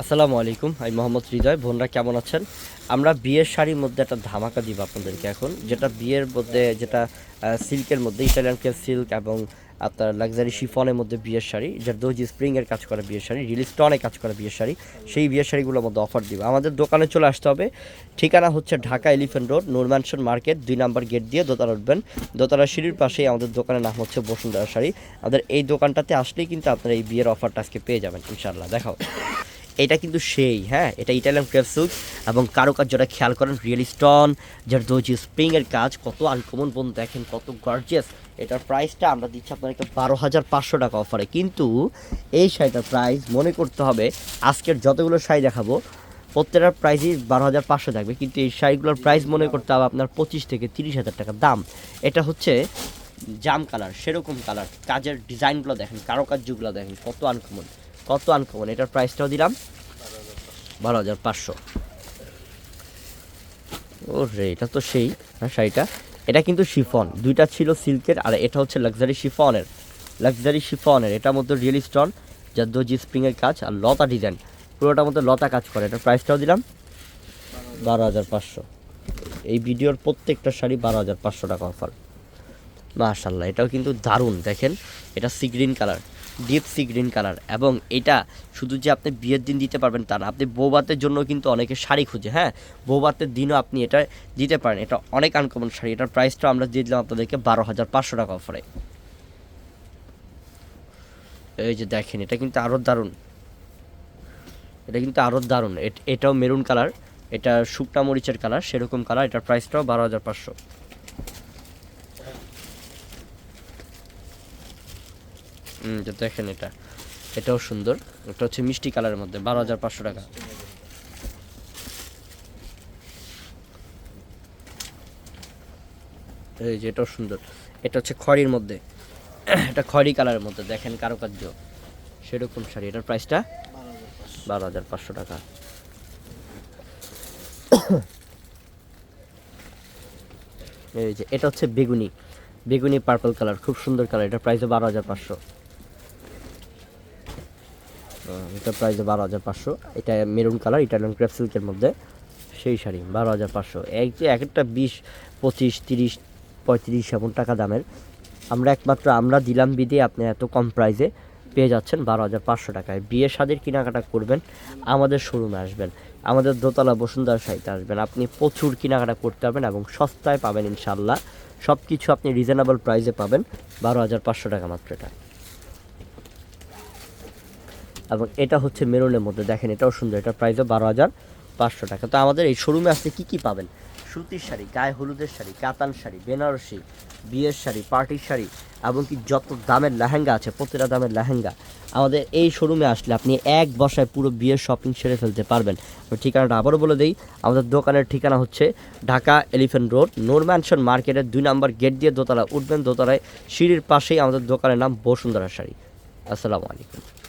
আসসালামু আলাইকুম, আমি মোহাম্মদ হৃদয়। বোনরা কেমন আছেন? আমরা বিয়ের শাড়ির মধ্যে একটা ধামাকা দিব আপনাদেরকে এখন, যেটা বিয়ের মধ্যে, যেটা সিল্কের মধ্যে ইটালিয়ান কেপ সিল্ক এবং আপনার লাক্সারি শিফনের মধ্যে বিয়ের শাড়ি, যেটা দোজি স্প্রিংয়ের কাজ করা বিয়ের শাড়ি রিলিজ টনে কাজ করা বিয়ের শাড়ি, সেই বিয়ের শাড়িগুলোর মধ্যে অফার দিব। আমাদের দোকানে চলে আসতে হবে। ঠিকানা হচ্ছে Dhaka elephant road Nur mansion market দুই নাম্বার গেট দিয়ে দোতলা উঠবেন দোতলা সিঁড়ির পাশেই আমাদের দোকানের নাম হচ্ছে বসুন্ধরা শাড়ি। আমাদের এই দোকানটাতে আসলেই কিন্তু আপনারা এই বিয়ের অফারটা আজকে পেয়ে যাবেন ইনশাল্লাহ দেখাও। এটা কিন্তু সেই হ্যাঁ এটা ইটালিয়ান ক্রেপ সিল্ক এবং কারুকার্যটা খেয়াল করেন রিয়েল স্টোন যার দোজি স্প্রিংয়ের কাজ, কত আনকমন বোন দেখেন, কত গর্জিয়াস এটার প্রাইসটা আমরা দিচ্ছি আপনাদেরকে বারো হাজার পাঁচশো টাকা অফারে কিন্তু এই শাড়িটার প্রাইস মনে করতে হবে, আজকের যতগুলো শাড়ি দেখাবো প্রত্যেকটার প্রাইসই বারো হাজার পাঁচশো থাকবে। কিন্তু এই শাড়িগুলোর প্রাইস মনে করতে হবে আপনার পঁচিশ থেকে তিরিশ হাজার টাকা দাম। এটা হচ্ছে জাম কালার সেরকম কালার কাজের ডিজাইনগুলো দেখেন কারও কারুকার্যগুলো দেখেন, কত আনকমন কত আনকমন? এটার প্রাইসটাও দিলাম। বারো হাজার পাঁচশো। ও রে এটা তো সেই হ্যাঁ শাড়িটা। এটা কিন্তু শিফন। দুইটা ছিল সিল্কের, আর এটা হচ্ছে লাক্সারি শিফনের। লাক্সারি শিফনের, এটার মধ্যে রিয়েল স্টোন যার দোজি স্প্রিংয়ের কাজ, আর লতা ডিজাইন পুরোটার মধ্যে লতা কাজ করে। এটার প্রাইসটাও দিলাম। বারো হাজার পাঁচশো। এই ভিডিওর প্রত্যেকটা শাড়ি বারো হাজার পাঁচশো টাকা অফার মাশাল্লাহ এটাও কিন্তু দারুণ, দেখেন। এটা sea green colour deep sea green colour এবং এটা শুধু যে আপনি বিয়ের দিন দিতে পারবেন তা না, আপনি বৌবাতের জন্য কিন্তু অনেকে শাড়ি খুঁজে হ্যাঁ? বৌবাতের দিনও আপনি এটা দিতে পারেন। এটা অনেক আনকমন শাড়ি। এটার প্রাইসটা আমরা দিয়ে দিলাম আপনাদেরকে বারো হাজার পাঁচশো টাকা অফারে এই যে দেখেন, এটা কিন্তু আরও দারুণ। এটা কিন্তু আরও দারুণ। এট- এটাও মেরুন কালার এটা শুকনা মরিচের কালার সেরকম কালার এটার প্রাইসটাও বারো হাজার পাঁচশো। তো দেখেন এটা। এটাও সুন্দর। এটা হচ্ছে মিষ্টি কালারের মধ্যে, বারো হাজার পাঁচশো টাকা। এই যে এটাও সুন্দর। এটা হচ্ছে খড়ির মধ্যে। এটা খড়ি কালারের মধ্যে, দেখেন কারুকার্য। সেরকম শাড়ি। এটার প্রাইসটা বারো হাজার পাঁচশো টাকা। এই যে, এটা হচ্ছে বেগুনি। বেগুনি পার্পল কালার, খুব সুন্দর কালার। এটার প্রাইসও বারো হাজার পাঁচশো। এটা প্রাইস বারো হাজার পাঁচশো। এটা মেরুন কালার ইটালিয়ান ক্রেপ সিল্কের মধ্যে। সেই শাড়ি, বারো হাজার পাঁচশো। এক যে এক একটা বিশ, পঁচিশ, তিরিশ, পঁয়ত্রিশ এমন টাকা দামের। আমরা একমাত্র, আমরা দিলাম বিদে আপনি এত কম প্রাইসে পেয়ে যাচ্ছেন বারো হাজার পাঁচশো টাকায়। বিয়ের স্বাদের কেনাকাটা করবেন, আমাদের শোরুমে আসবেন, আমাদের দোতলা বসুন্ধরা সাইতে আসবেন। আপনি প্রচুর কেনাকাটা করতে পারবেন এবং সস্তায় পাবেন ইনশাল্লাহ সব কিছু আপনি রিজনেবল প্রাইসে পাবেন, বারো হাজার পাঁচশো টাকা মাত্র এটা। এবং এটা হচ্ছে মেরুনের মধ্যে। দেখেন, এটাও সুন্দর। এটা প্রাইসও বারো হাজার পাঁচশো টাকা। তো আমাদের এই শোরুমে আসলে কী কী পাবেন? সুতির শাড়ি, গায়ে হলুদের শাড়ি, কাতান শাড়ি, বেনারসি, বিয়ের শাড়ি পার্টির শাড়ি এমনকি যত দামের লেহেঙ্গা আছে, প্রতিটা দামের লেহেঙ্গা। আমাদের এই শোরুমে আসলে আপনি এক বসায় পুরো বিয়ের শপিং সেরে ফেলতে পারবেন। ঠিকানাটা আবারও বলে দিই, আমাদের দোকানের ঠিকানা হচ্ছে Dhaka elephant road Nur mansion মার্কেটের দুই নম্বর গেট দিয়ে দোতলা উঠবেন। দোতলায় সিঁড়ির পাশেই আমাদের দোকানের নাম বসুন্ধরা শাড়ি। আসসালামু আলাইকুম।